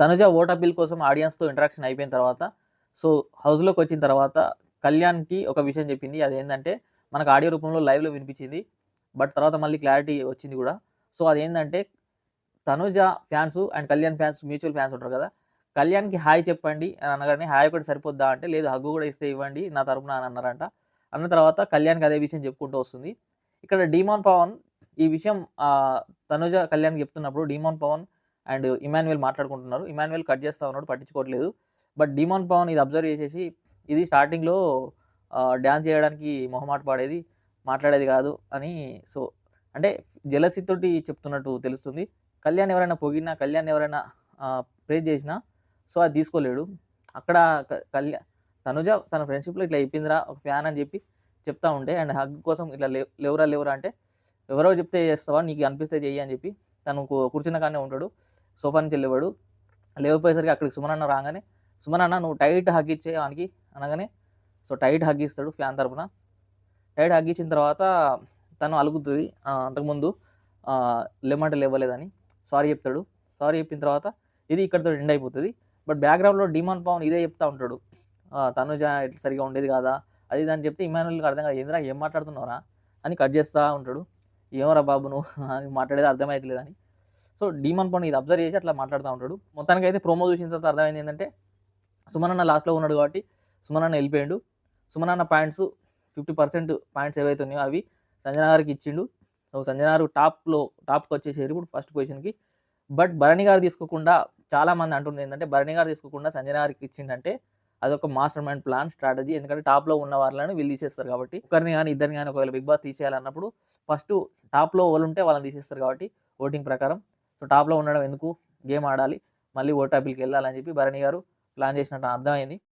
Tanuja vote appeal కోసం ఆడియన్స్తో interaction అయిపోయిన తర్వాత సో హౌస్లోకి వచ్చిన తర్వాత కళ్యాణ్కి ఒక విషయం చెప్పింది. అదేంటంటే మనకు ఆడియో రూపంలో లైవ్లో వినిపించింది బట్ తర్వాత మళ్ళీ క్లారిటీ వచ్చింది కూడా. సో అదేంటంటే Tanuja fans and Kalyan fans mutual fans ఉంటారు కదా కళ్యాణ్కి హాయ్ చెప్పండి అని అనగానే హాయ్ ఒకటి సరిపోద్దా? అంటే లేదు హగ్గు కూడా ఇస్తే ఇవ్వండి నా తరపున అని అన్నారంట. అన్న తర్వాత కళ్యాణ్కి అదే విషయం చెప్పుకుంటూ వస్తుంది. ఇక్కడ డీమాన్ పవన్ ఈ విషయం తనుజ కళ్యాణ్ చెప్తున్నప్పుడు డీమాన్ పవన్ అండ్ ఇమాన్యుయల్ మాట్లాడుకుంటున్నారు. ఇమాన్యుయల్ కట్ చేస్తా ఉన్నాడు పట్టించుకోవట్లేదు. బట్ డీమాన్ పవన్ ఇది అబ్జర్వ్ చేసేసి ఇది స్టార్టింగ్లో డ్యాన్స్ చేయడానికి మొహమాట పాడేది మాట్లాడేది కాదు అని సో అంటే జలసితోటి చెప్తున్నట్టు తెలుస్తుంది. కళ్యాణ్ ఎవరైనా పొగిడినా కళ్యాణ్ ఎవరైనా ప్రేజ్ చేసినా సో అది తీసుకోలేడు. అక్కడ కళ్యాణ్ తనుజ తన ఫ్రెండ్షిప్లో ఇట్లా అయిపోయిందిరా ఒక ఫ్యాన్ అని చెప్పి చెప్తా ఉంటే అండ్ హగ్ కోసం ఇట్లా లేవరా లేవురా లేవురా అంటే ఎవరో చెప్తే చేస్తావా నీకు అనిపిస్తే చెయ్యి అని చెప్పి తను కూర్చున్న కానే ఉంటాడు. సోఫా నుంచి వెళ్ళేవాడు లేకపోయేసరికి అక్కడికి సుమనన్న రాగానే సుమనన్న నువ్వు టైట్ హగ్ ఇచ్చే వానికి అనగానే సో టైట్ హగ్ ఇస్తాడు ఫ్యాన్ తరపున. టైట్ హగ్ ఇచ్చిన తర్వాత తను అలుగుతుంది. అంతకుముందు ఆ, లేమంటే లేవలేదని సారీ చెప్తాడు. సారీ చెప్పిన తర్వాత ఇది ఇక్కడితో ఎండ్ అయిపోతుంది. బట్ బ్యాక్గ్రౌండ్లో డిమాన్ పవన్ ఇదే చెప్తా ఉంటాడు. తను తనుజ సరిగా ఉండేది కాదా? అది దాన్ని చెప్తే ఇమానుల్కి అర్థం కాదు. ఏందిరా ఏం మాట్లాడుతున్నారా అని కట్ చేస్తూ ఉంటాడు. ఏమరా బాబు నువ్వు? అని మాట్లాడేది అని. సో డీమన్ పని ఇది అబ్జర్వ్ చేసి అట్లా మాట్లాడుతూ ఉంటాడు. మొత్తానికి అయితే ప్రోమో చూసిన తర్వాత అర్థమైంది ఏంటంటే సుమనన్న లాస్ట్లో ఉన్నాడు కాబట్టి సుమనన్న వెళ్ళిపోయాడు. సుమనన్న పాయింట్స్ ఫిఫ్టీ పర్సెంట్ పాయింట్స్ ఏవైతే ఉన్నాయో అవి సంజన గారికి ఇచ్చిండు. సో సంజన గారు టాప్లో టాప్కి వచ్చేసారు ఇప్పుడు ఫస్ట్ పొజిషన్కి. బట్ భరణి గారు తీసుకోకుండా చాలామంది అంటుంది ఏంటంటే భరణి గారు తీసుకోకుండా సంజన గారికి ఇచ్చిండంటే అదొక మాస్టర్ మైండ్ ప్లాన్ స్ట్రాటజీ. ఎందుకంటే టాప్లో ఉన్న వాళ్ళని వీళ్ళు తీసేస్తారు కాబట్టి. ఒకరిని కానీ ఇద్దరిని కానీ ఒకవేళ బిగ్ బాస్ తీసేయాలన్నప్పుడు ఫస్ట్ టాప్లో వాళ్ళు ఉంటే వాళ్ళని తీసేస్తారు కాబట్టి ఓటింగ్ ప్రకారం. సో టాప్లో ఉండడం ఎందుకు? గేమ్ ఆడాలి. మళ్ళీ ఓటాపిల్కి వెళ్ళాలని చెప్పి భరణి గారు ప్లాన్ చేసినట్టు అర్థమైంది.